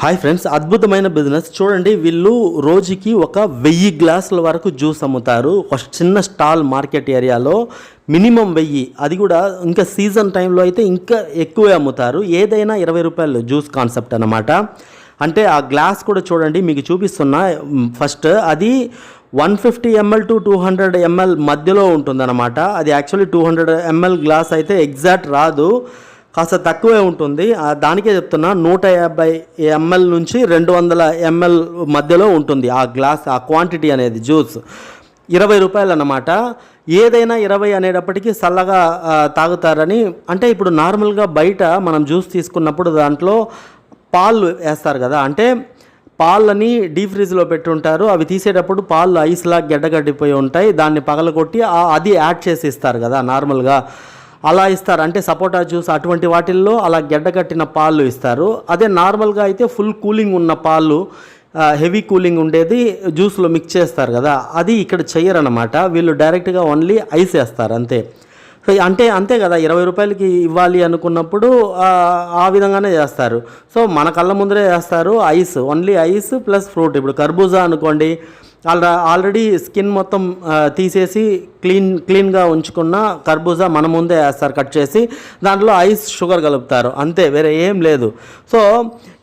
Hi friends అద్భుతమైన business చూడండి వీళ్ళు రోజుకి ఒక వెయ్యి గ్లాసుల వరకు జ్యూస్ అమ్ముతారు. ఒక చిన్న స్టాల్ మార్కెట్ ఏరియాలో మినిమం వెయ్యి. అది కూడా ఇంకా సీజన్ టైంలో అయితే ఇంకా ఎక్కువే అమ్ముతారు. ఏదైనా ఇరవై రూపాయలు జ్యూస్ కాన్సెప్ట్ అనమాట అంటే ఆ గ్లాస్ కూడా చూడండి మీకు చూపిస్తున్నా ఫస్ట్ అది one fifty ML to two hundred ML మధ్యలో ఉంటుందన్నమాట. అది actually two hundred ML glass అయితే ఎగ్జాక్ట్ రాదు. కాస్త తక్కువే ఉంటుంది. దానికే చెప్తున్నా నూట యాభై ఎంఎల్ నుంచి రెండు వందల ఎంఎల్ మధ్యలో ఉంటుంది ఆ గ్లాస్ ఆ క్వాంటిటీ అనేది జ్యూస్. ఇరవై రూపాయలు అన్నమాట ఏదైనా ఇరవై అనేటప్పటికీ చల్లగా తాగుతారని అంటే ఇప్పుడు నార్మల్గా బయట మనం జ్యూస్ తీసుకున్నప్పుడు దాంట్లో పాలు వేస్తారు కదా అంటే పాలని డీప్ ఫ్రిడ్జ్లో పెట్టుంటారు. అవి తీసేటప్పుడు పాలు ఐస్లా గడ్డగడ్డిపోయి ఉంటాయి. దాన్ని పగలగొట్టి అది యాడ్ చేసి ఇస్తారు కదా నార్మల్గా. అలా ఇస్తారు. అంటే సపోటా జ్యూస్ అటువంటి వాటిల్లో అలా గడ్డగట్టిన పాలు ఇస్తారు. అదే నార్మల్గా అయితే ఫుల్ కూలింగ్ ఉన్న పాలు హెవీ కూలింగ్ ఉండేది జ్యూస్లో మిక్స్ చేస్తారు కదా. అది ఇక్కడ చెయ్యరన్నమాట. వీళ్ళు డైరెక్ట్గా ఓన్లీ ఐస్ వేస్తారు అంతే. సో అంటే అంతే కదా ఇరవై రూపాయలకి ఇవ్వాలి అనుకున్నప్పుడు ఆ, విధంగానే చేస్తారు. సో మన కళ్ళ ముందరే చేస్తారు ice only ice plus fruit. ఇప్పుడు కర్బూజా అనుకోండి ఆల్రెడీ స్కిన్ మొత్తం తీసేసి క్లీన్ క్లీన్గా ఉంచుకున్న కర్బూజా మన ముందే వేస్తారు కట్ చేసి దాంట్లో ఐస్ షుగర్ కలుపుతారు. అంతే వేరే ఏం లేదు. సో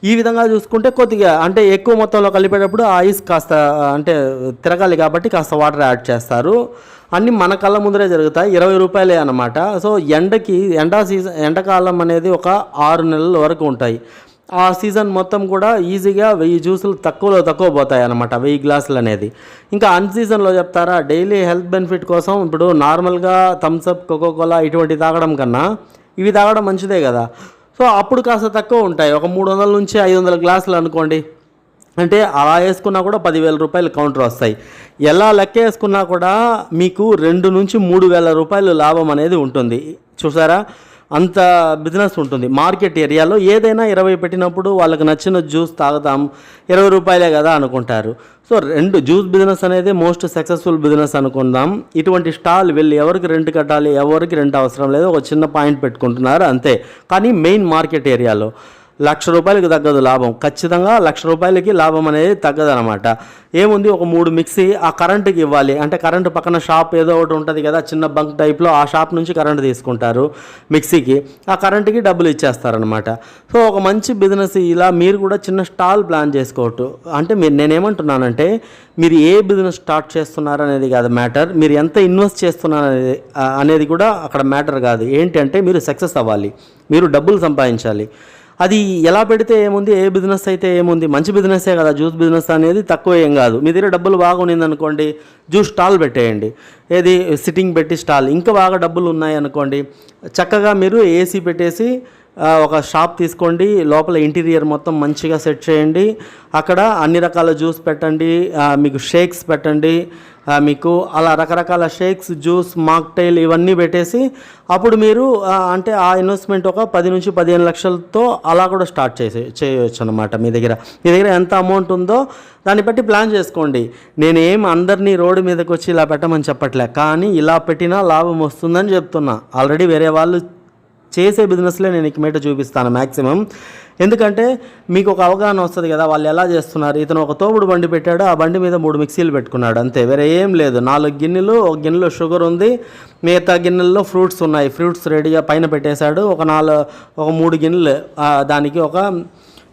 ఈ విధంగా చూసుకుంటే కొద్దిగా అంటే ఎక్కువ మొత్తంలో కలిపేటప్పుడు ఆ ఐస్ కాస్త అంటే తిరగాలి కాబట్టి కాస్త వాటర్ యాడ్ చేస్తారు. అన్నీ మన కళ్ళ ముందరే జరుగుతాయి. ఇరవై రూపాయలే అనమాట సో ఎండకి ఎండా సీజన్ ఎండాకాలం అనేది ఒక ఆరు నెలల వరకు ఉంటాయి. ఆ సీజన్ మొత్తం కూడా ఈజీగా వెయ్యి జ్యూసులు తక్కువలో తక్కువ పోతాయి అన్నమాట వెయ్యి గ్లాసులు అనేది. ఇంకా అన్ సీజన్లో చెప్తారా డైలీ హెల్త్ బెనిఫిట్ కోసం ఇప్పుడు నార్మల్గా థమ్స్అప్ కోకోకోలా ఇటువంటి తాగడం కన్నా ఇవి తాగడం మంచిదే కదా. సో అప్పుడు కాస్త తక్కువ ఉంటాయి. ఒక మూడు వందల నుంచి ఐదు వందల గ్లాసులు అనుకోండి. అంటే అలా వేసుకున్నా కూడా పదివేల రూపాయలు కౌంటర్ వస్తాయి. ఎలా లెక్క వేసుకున్నా కూడా మీకు రెండు నుంచి మూడు వేల రూపాయలు లాభం అనేది ఉంటుంది. చూసారా? అంత బిజినెస్ ఉంటుంది. మార్కెట్ ఏరియాలో ఏదైనా ఇరవై పెట్టినప్పుడు వాళ్ళకి నచ్చిన జ్యూస్ తాగుతాం. ఇరవై రూపాయలే కదా అనుకుంటారు. సో రెండు జ్యూస్ బిజినెస్ అనేది మోస్ట్ సక్సెస్ఫుల్ బిజినెస్ అనుకుందాం. ఇటువంటి స్టాల్ వెళ్ళి ఎవరికి రెంట్ కట్టాలి ఎవరికి రెంట్ అవసరం లేదు ఒక చిన్న పాయింట్ పెట్టుకుంటున్నారు అంతే. కానీ మెయిన్ మార్కెట్ ఏరియాలో లక్ష రూపాయలకి తగ్గదు లాభం. ఖచ్చితంగా లక్ష రూపాయలకి లాభం అనేది తగ్గదనమాట ఏముంది? ఒక మూడు మిక్సీ ఆ కరెంటుకి ఇవ్వాలి. అంటే కరెంటు పక్కన షాప్ ఏదో ఒకటి ఉంటుంది కదా చిన్న బంక్ టైప్లో ఆ షాప్ నుంచి కరెంట్ తీసుకుంటారు మిక్సీకి. ఆ కరెంటుకి డబ్బులు ఇచ్చేస్తారనమాట సో ఒక మంచి బిజినెస్ ఇలా మీరు కూడా చిన్న స్టాల్ ప్లాన్ చేసుకోవచ్చు అంటే మీరు నేనేమంటున్నానంటే మీరు ఏ బిజినెస్ స్టార్ట్ చేస్తున్నారు అనేది కాదు మ్యాటర్. మీరు ఎంత ఇన్వెస్ట్ చేస్తున్నారు అనేది అనేది కూడా అక్కడ మ్యాటర్ కాదు. ఏంటంటే మీరు సక్సెస్ అవ్వాలి. మీరు డబ్బులు సంపాదించాలి. అది ఎలా పెడితే ఏముంది? ఏ బిజినెస్ అయితే ఏముంది? మంచి బిజినెసే కదా జ్యూస్ బిజినెస్ అనేది తక్కువ ఏం కాదు. మీ దగ్గర డబ్బులు బాగా ఉన్నింది అనుకోండి జ్యూస్ స్టాల్ పెట్టేయండి. ఏది? సిట్టింగ్ పెట్టి స్టాల్ ఇంకా బాగా డబ్బులు ఉన్నాయి అనుకోండి చక్కగా మీరు ఏసీ పెట్టేసి ఒక షాప్ తీసుకోండి లోపల ఇంటీరియర్ మొత్తం మంచిగా సెట్ చేయండి. అక్కడ అన్ని రకాల జ్యూస్ పెట్టండి మీకు షేక్స్ పెట్టండి మీకు అలా రకరకాల షేక్స్ జ్యూస్ మాక్టైల్ ఇవన్నీ పెట్టేసి అప్పుడు మీరు అంటే ఆ ఇన్వెస్ట్మెంట్ ఒక పది నుంచి పదిహేను లక్షలతో అలా కూడా స్టార్ట్ చేసే చేయవచ్చు అనమాట మీ దగ్గర. మీ దగ్గర ఎంత అమౌంట్ ఉందో దాన్ని బట్టి ప్లాన్ చేసుకోండి. నేనేం అందరినీ రోడ్డు మీదకి వచ్చి ఇలా పెట్టమని చెప్పట్లే కానీ ఇలా పెట్టినా లాభం వస్తుందని చెప్తున్నా. ఆల్రెడీ వేరే వాళ్ళు చేసే బిజినెస్లే నేను ఇకమేట చూపిస్తాను మ్యాక్సిమం ఎందుకంటే మీకు ఒక అవగాహన వస్తుంది కదా వాళ్ళు ఎలా చేస్తున్నారు. ఇతను ఒక తోపుడు బండి పెట్టాడు ఆ బండి మీద మూడు మిక్సీలు పెట్టుకున్నాడు అంతే. వేరే ఏం లేదు. నాలుగు గిన్నెలు ఒక గిన్నెలో షుగర్ ఉంది మిగతా గిన్నెల్లో ఫ్రూట్స్ ఉన్నాయి. ఫ్రూట్స్ రెడీగా పైన పెట్టేశాడు. ఒక నాలుగు ఒక మూడు గిన్నెలు దానికి ఒక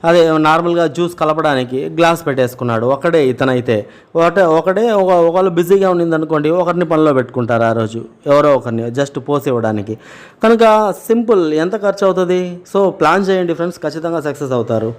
అదే నార్మల్గా జ్యూస్ కలపడానికి గ్లాస్ పెట్టేసుకున్నాడు. ఒకడే ఇతనైతే. ఒకటే ఒకడే ఒక ఒకళ్ళు బిజీగా ఉండింది అనుకోండి ఒకరిని పనిలో పెట్టుకుంటారు ఆ రోజు. ఎవరో ఒకరిని జస్ట్ పోసి ఇవ్వడానికి. కనుక సింపుల్ ఎంత ఖర్చు అవుతుంది సో ప్లాన్ చేయండి ఫ్రెండ్స్ ఖచ్చితంగా సక్సెస్ అవుతారు.